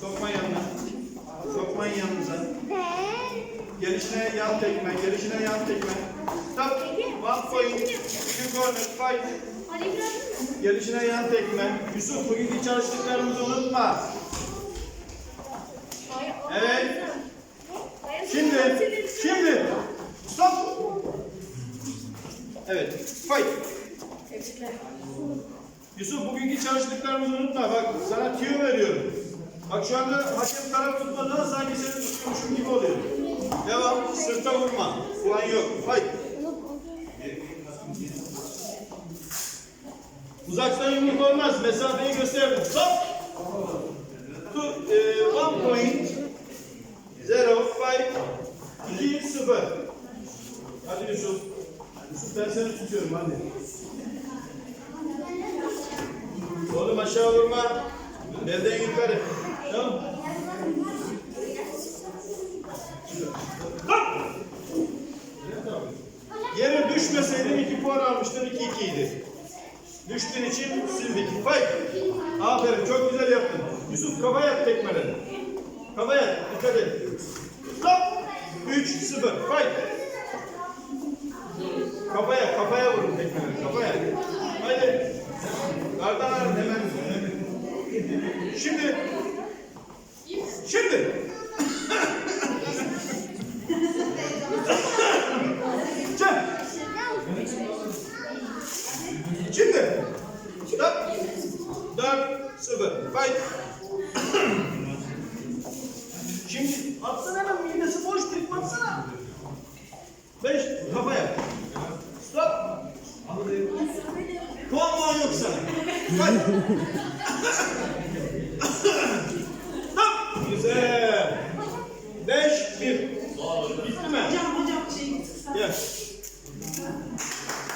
Sokman yanına. Sokman yanınıza. Gelişine yan tekme, gelişine yan tekme. Stop. One point. Two corner. Fight. Gelişine yan tekme. Yusuf bugünkü çalıştıklarımızı unutma. Evet. Şimdi, şimdi. Stop. Evet. Fight. Yusuf bugünkü çalıştıklarımızı unutma. Bak sana tüyo veriyorum. Bak şu anda hakem taraf tutmadan sanki seni tutuyormuşum gibi oluyor. Devam. Sırta vurma. Falan yok. Fight. Uzaktan yumruk olmaz. Mesafeyi gösterdim. Stop. Two, e, one point. Zero, five, iki, sıfır. Hadi Yusuf. Yusuf ben seni tutuyorum hadi. Oğlum aşağı vurma. Belden yukarı. Yere düşmeseydin iki puan almıştın, iki ikiydi. Düştüğün için sildik. Fight. Aferin, çok güzel yaptın. Yusuf kafa yat tekmeleri. Kafa yat, dikkat et. Stop. 3, 0, fight. Kafaya, kafaya vurun tekmeleri, Şimdi. Çek. Şimdi. Stop. 4, 0, fight. Şimdi atsana hemen midesi boş tek baksana. 5, kafaya. Stop. Puan var yok. Fight. Güzel. 5, 1. Bitti mi?